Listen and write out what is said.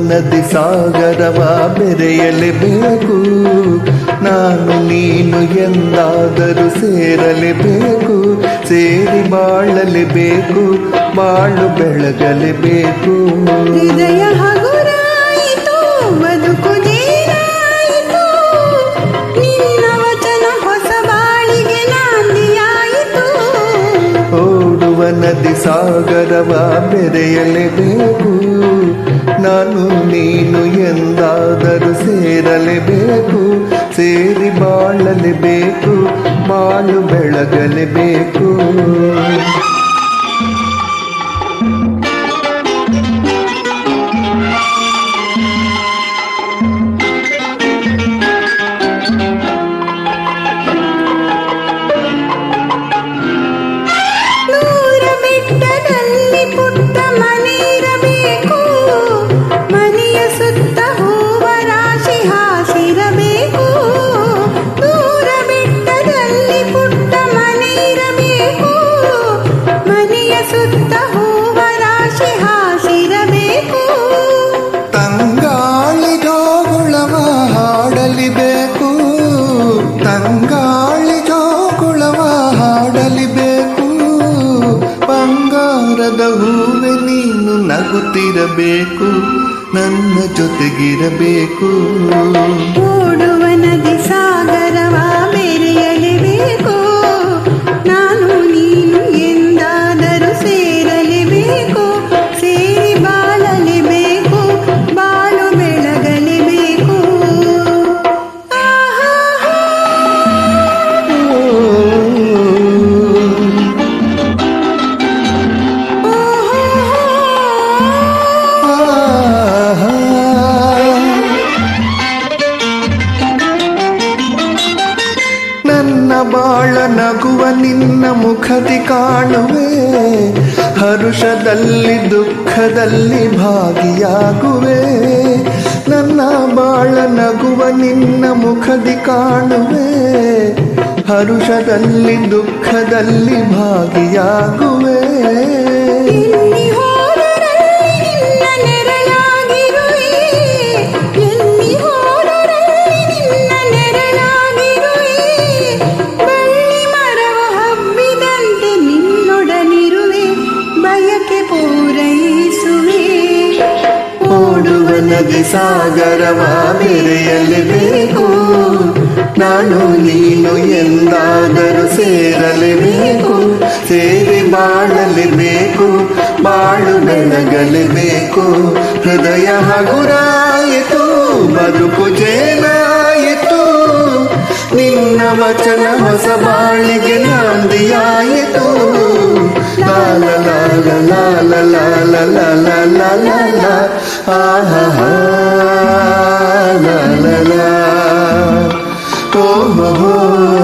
ನದಿ ಸಾಗರವ ಬೆರೆಯಲೇಬೇಕು ನಾನು ನೀನು ಎಂದಾದರೂ ಸೇರಲೇಬೇಕು ಸೇರಿ ಬಾಳಲೇಬೇಕು ಬಾಳು ಬೆಳಗಲೇಬೇಕು ಹೃದಯ ಹಗುರಾಯಿತು ಬದುಕು ಜೇನಾಯಿತು ನಿನ್ನ ವಚನ ಹೊಸ ಬಾಳಿಗೆ ನಾಂದಿಯಾಯಿತು. ಓಡುವ ನದಿ ಸಾಗರವ ಬೆರೆಯಲೇಬೇಕು ನಾನು ನೀನು ಎಂದಾದರೂ ಸೇರಲೇಬೇಕು ಸೇರಿ ಬಾಳಲೇಬೇಕು ಬಾಳು ಬೆಳಗಲೇಬೇಕು. ನಗುತ್ತಿರಬೇಕು ನನ್ನ ಜೊತೆಗಿರಬೇಕು. ಓಡುವ ಬಾಳ ನಗುವ ನಿನ್ನ ಮುಖದಿ ಕಾಣುವೆ. ಹರುಷದಲ್ಲಿ, ದುಃಖದಲ್ಲಿ ಭಾಗಿಯಾಗುವೆ. ನನ್ನ ಬಾಳ ನಗುವ ನಿನ್ನ ಮುಖದಿ ಕಾಣುವೆ. ಹರುಷದಲ್ಲಿ, ದುಃಖದಲ್ಲಿ ಭಾಗಿಯಾಗುವೆ. ಓಡುವ ನದಿ ಸಾಗರವ ಬೇಕು. ನಾನು ನೀನು ಎಂದಾದರೂ ಸೇರಲೇಬೇಕು ಸೇರಿ ಬಾಳಲೇಬೇಕು ಬಾಳು ಬೆಳಗಲೇಬೇಕು ಹೃದಯ ಹಗುರಾಯಿತು, ಬದುಕು ಜೇನಾಯಿತು ನಿನ್ನ ವಚನ ಹೊಸ ಬಾಳಿಗೆ ನಾಂದಿಯಾಯಿತು. ಲಾಲ ಲಾಲ ಲಾಲ ಲಾಲ ಲಾಲ ಲಾಲ ಲಾಲ la la la oh.